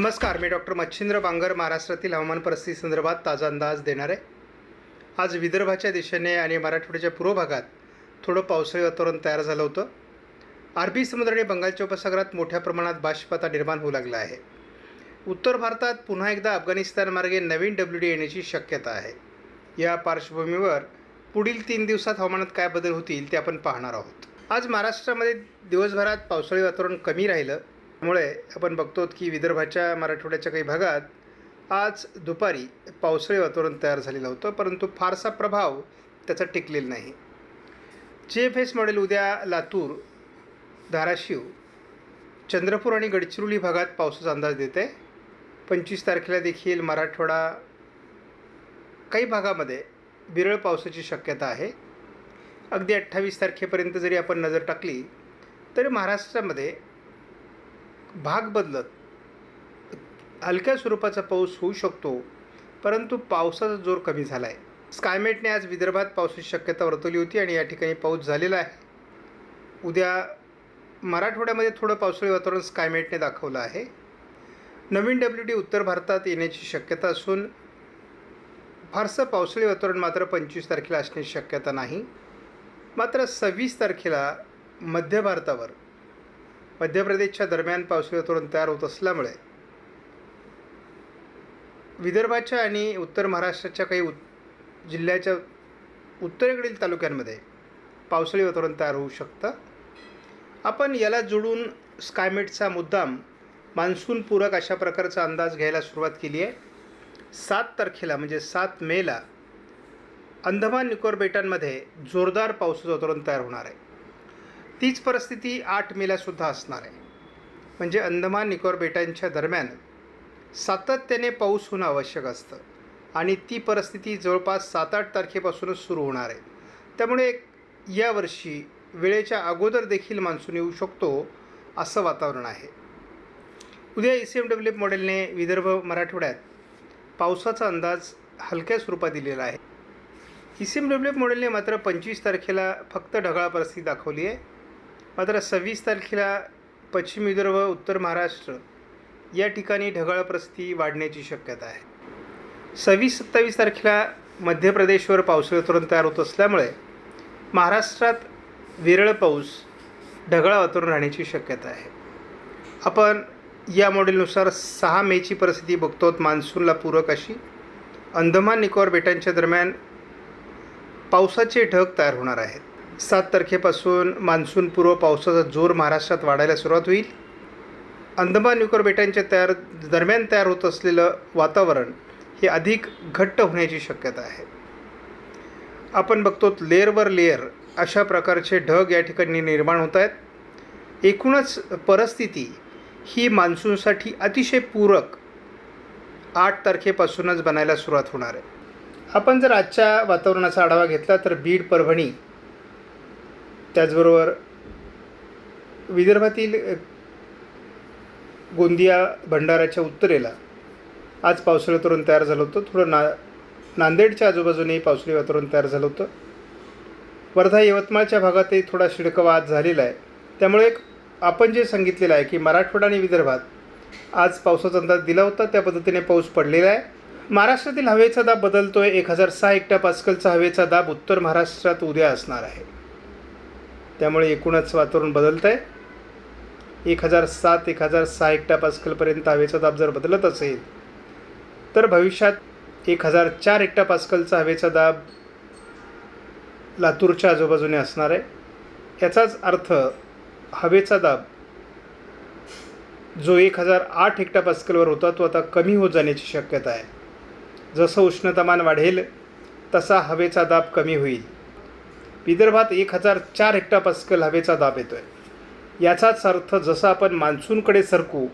नमस्कार मी डॉक्टर मच्छिंद्र बांगर महाराष्ट्रातील हवामान परिस्थिती संदर्भात ताजा अंदाज देणार. आहे आज विदर्भाच्या दिशेने आणि मराठवाड्याच्या पूर्व भागात थोडं पावसाळी वातावरण तयार झालं होतं. अरबी समुद्र आणि बंगालच्या उपसागरात मोठ्या प्रमाणात बाष्पता निर्माण होऊ लागला आहे. उत्तर भारतात पुन्हा एकदा अफगाणिस्तानमार्गे नवीन डब्ल्यू डी येण्याची शक्यता आहे. या पार्श्वभूमीवर पुढील तीन दिवसात हवामानात काय बदल होतील ते आपण पाहणार आहोत. आज महाराष्ट्रामध्ये दिवसभरात पावसाळी वातावरण कमी राहिलं. त्यामुळे आपण बघतो की विदर्भाच्या मराठवाड्याच्या काही भागात आज दुपारी पावसाळी वातावरण तयार झालेलं होतं परंतु फारसा प्रभाव त्याचा टिकलेला नाही. जे एफ एस मॉडेल उद्या लातूर धाराशिव चंद्रपूर आणि गडचिरोली भागात पावसाचा अंदाज देते. पंचवीस तारखेला देखील मराठवाडा काही भागामध्ये विरळ पावसाची शक्यता आहे. अगदी अठ्ठावीस तारखेपर्यंत जरी आपण नजर टाकली तरी महाराष्ट्रामध्ये भाग बदलत. हलक्या स्वरूपाचा पाऊस होऊ शकतो परंतु पावसाचा जोर कमी झाला आहे स्कायमेटने आज विदर्भात पावसाची शक्यता वर्तवली होती आणि या ठिकाणी पाऊस झालेला आहे. उद्या मराठवाड्यामध्ये थोडं पावसाळी वातावरण स्कायमेटने दाखवलं आहे. नवीन डब्ल्यू डी उत्तर भारतात येण्याची शक्यता असून फारसं पावसाळी वातावरण मात्र पंचवीस तारखेला असण्याची शक्यता नाही. मात्र सव्वीस तारखेला मध्य भारतावर मध्य प्रदेशच्या दरम्यान पावसाळी वातावरण तयार होत असल्यामुळे विदर्भाच्या आणि उत्तर महाराष्ट्राच्या काही उत जिल्ह्याच्या उत्तरेकडील तालुक्यांमध्ये पावसाळी वातावरण तयार होऊ शकतं. आपण याला जोडून स्कायमेटचा मुद्दाम मान्सूनपूरक अशा प्रकारचा अंदाज घ्यायला सुरुवात केली आहे. सात तारखेला म्हणजे सात मेला अंदमान निकोबार बेटांमध्ये जोरदार पावसाचं वातावरण तयार होणार आहे. तीच परिस्थिती आठ मेलासुद्धा असणार आहे. म्हणजे अंदमान निकोबार बेटांच्या दरम्यान सातत्याने पाऊस होणं आवश्यक असतं. आणि ती परिस्थिती जवळपास सात आठ तारखेपासूनच सुरू होणार आहे. त्यामुळे यावर्षी वेळेच्या अगोदर देखील मान्सून येऊ शकतो असं वातावरण आहे. उद्या ई सी एम डब्ल्यू मॉडेलने विदर्भ मराठवाड्यात पावसाचा अंदाज हलक्या स्वरूपात दिलेला आहे. ई सी एम डब्ल्यू मॉडेलने मात्र पंचवीस तारखेला फक्त ढगाळ परिस्थिती दाखवली आहे. मात्र सव्वीस तारखेला पश्चिम विदर्भ उत्तर महाराष्ट्र या ठिकाणी ढगाळ परिस्थिती वाढण्याची शक्यता आहे. सव्वीस सत्तावीस तारखेला मध्य प्रदेशवर पावसाळी वातावरण तयार होत असल्यामुळे महाराष्ट्रात विरळ पाऊस ढगाळ वातावरण राहण्याची शक्यता आहे. आपण या मॉडेलनुसार सहा मेची परिस्थिती बघतो मान्सूनला पूरक अशी. अंदमान निकोबार बेटांच्या दरम्यान पावसाचे ढग तयार होणार आहेत. सात तारखेपासून मान्सूनपूर्व पावसाचा जोर महाराष्ट्रात वाढायला सुरुवात होईल. अंदमान निकोबार बेटांच्या तयार दरम्यान तयार होत असलेलं वातावरण हे अधिक घट्ट होण्याची शक्यता आहे. आपण बघतो लेअरवर लेअर अशा प्रकारचे ढग या ठिकाणी निर्माण होत आहेत. एकूणच परिस्थिती ही मान्सूनसाठी अतिशय पूरक आठ तारखेपासूनच बनायला सुरुवात होणार आहे. आपण जर आजच्या वातावरणाचा आढावा घेतला तर बीड परभणी त्याचबरोबर विदर्भातील गोंदिया भंडाराच्या उत्तरेला आज पावसाळी वातावरण तयार झालं होतं. थोडं ना नांदेडच्या आजूबाजूनेही पावसाळी वातावरण तयार झालं होतं. वर्धा यवतमाळच्या भागातही थोडा शिडकवा आज झालेला आहे. त्यामुळे एक आपण जे सांगितलेलं आहे की मराठवाडा आणि विदर्भात आज पावसाचा अंदाज दिला होता. त्या पद्धतीने पाऊस पडलेला आहे. महाराष्ट्रातील हवेचा दाब बदलतोय. एक हजार सहा एकट्या पास्कलचा हवेचा दाब उत्तर महाराष्ट्रात उद्या असणार आहे. त्यामुळे एकूणच वातावरण बदलतं आहे एक हजार सात एक हजार सहा एकटा पास्कलपर्यंत हवेचा दाब जर बदलत असेल तर भविष्यात एक हजार चार एकटा पास्कलचा हवेचा दाब लातूरच्या आजूबाजूने असणार आहे. याचाच अर्थ हवेचा दाब जो एक हजार आठ हेक्टा पास्कलवर होता तो आता कमी होत जाण्याची शक्यता आहे. जसं उष्णतामान वाढेल तसा हवेचा दाब कमी होईल. विदर्भात एक हजार चार हेक्टा पास्कल हवेचा दाब येतो आहे याचाच अर्थ जसं आपण मान्सूनकडे सरकू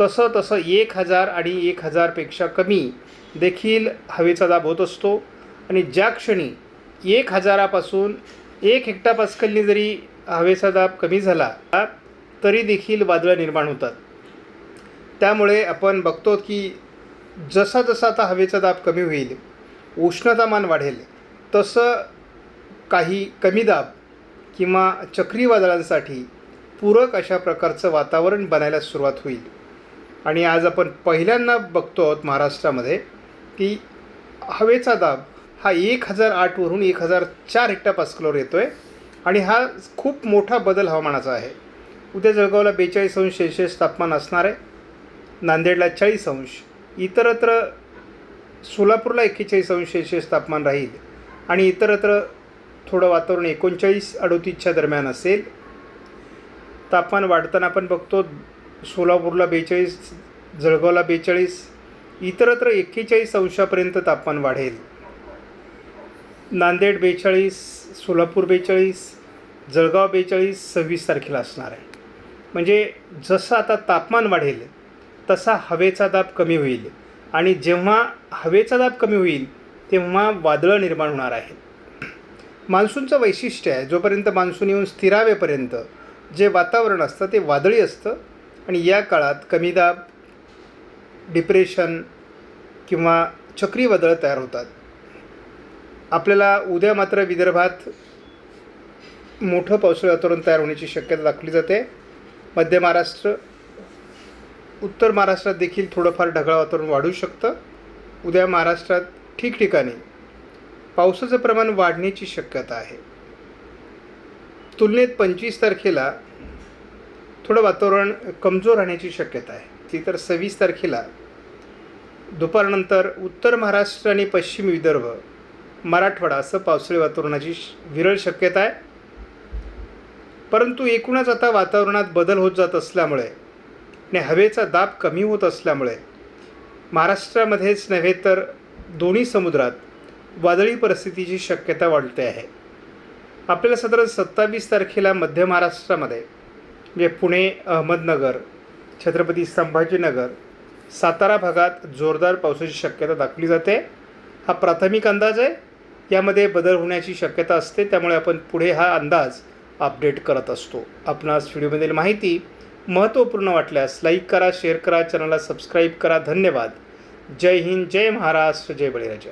तसं तसं एक हजार आणि एक हजारपेक्षा कमी देखील हवेचा दाब होत असतो. आणि ज्या क्षणी एक हजारापासून एक हेक्टा पास्कलनी जरी हवेचा दाब कमी झाला तरी देखील वादळं निर्माण होतात. त्यामुळे आपण बघतो की जसा जसा आता हवेचा दाब कमी होईल उष्णतामान वाढेल तसं काही कमी दाब किंवा चक्रीवादळांसाठी पूरक अशा प्रकारचं वातावरण बनायला सुरुवात होईल. आणि आज आपण पहिल्यांदा बघतो आहोत महाराष्ट्रामध्ये की हवेचा दाब हा एक हजार आठवरून एक हजार चार हेक्टर पास्कलवर येतो आहे आणि हा खूप मोठा बदल हवामानाचा आहे. उद्या जळगावला बेचाळीस अंश सेल्शियस तापमान असणार आहे. नांदेडला चाळीस अंश इतरत्र सोलापूरला एक्केचाळीस अंश सेल्शियस तापमान राहील आणि इतरत्र थोडं वातावरण एकोणचाळीस अडोतीसच्या दरम्यान असेल. तापमान वाढताना आपण बघतो सोलापूरला बेचाळीस जळगावला बेचाळीस इतरत्र एक्केचाळीस अंशापर्यंत तापमान वाढेल. नांदेड बेचाळीस सोलापूर बेचाळीस जळगाव बेचाळीस सव्वीस तारखेला असणार आहे. म्हणजे जसं आता तापमान वाढेल तसा हवेचा दाब कमी होईल. आणि जेव्हा हवेचा दाब कमी होईल तेव्हा वादळं निर्माण होणार आहेत. मान्सूनचं वैशिष्ट्य आहे जोपर्यंत मान्सून येऊन स्थिरावेपर्यंत जे वातावरण असतं ते वादळी असतं आणि या काळात कमी दाब डिप्रेशन किंवा चक्रीवादळं तयार होतात. आपल्याला उद्या मात्र विदर्भात मोठं पावसाळी वातावरण तयार होण्याची शक्यता दाखवली जाते. मध्य महाराष्ट्र उत्तर महाराष्ट्रात देखील थोडंफार ढगाळ वातावरण वाढू शकतं. उद्या महाराष्ट्रात ठिकठिकाणी पावसाचं प्रमाण वाढण्याची शक्यता आहे. तुलनेत पंचवीस तारखेला थोडं वातावरण कमजोर राहण्याची शक्यता आहे. ती तर सव्वीस तारखेला. दुपारनंतर उत्तर महाराष्ट्र आणि पश्चिम विदर्भ मराठवाडा असं पावसाळी वातावरणाची श- विरळ शक्यता आहे. परंतु एकूणच आता वातावरणात बदल होत जात असल्यामुळे आणि हवेचा दाब कमी होत असल्यामुळे महाराष्ट्रामध्येच नव्हे तर दोन्ही समुद्रात वादळी परिस्थितीची शक्यता वाढते आहे. आपल्याला साधारण सत्तावीस तारखेला मध्य महाराष्ट्रामध्ये म्हणजे पुणे अहमदनगर छत्रपती संभाजीनगर सातारा भागात जोरदार पावसाची शक्यता दाखवली जाते. हा प्राथमिक अंदाज आहे. यामध्ये बदल होण्याची शक्यता असते. त्यामुळे आपण पुढे हा अंदाज अपडेट करत असतो. आपणास व्हिडिओमधील माहिती महत्त्वपूर्ण वाटल्यास लाईक करा शेअर करा चॅनलला सबस्क्राईब करा. धन्यवाद. जय हिंद जय महाराष्ट्र जय बळीराजा.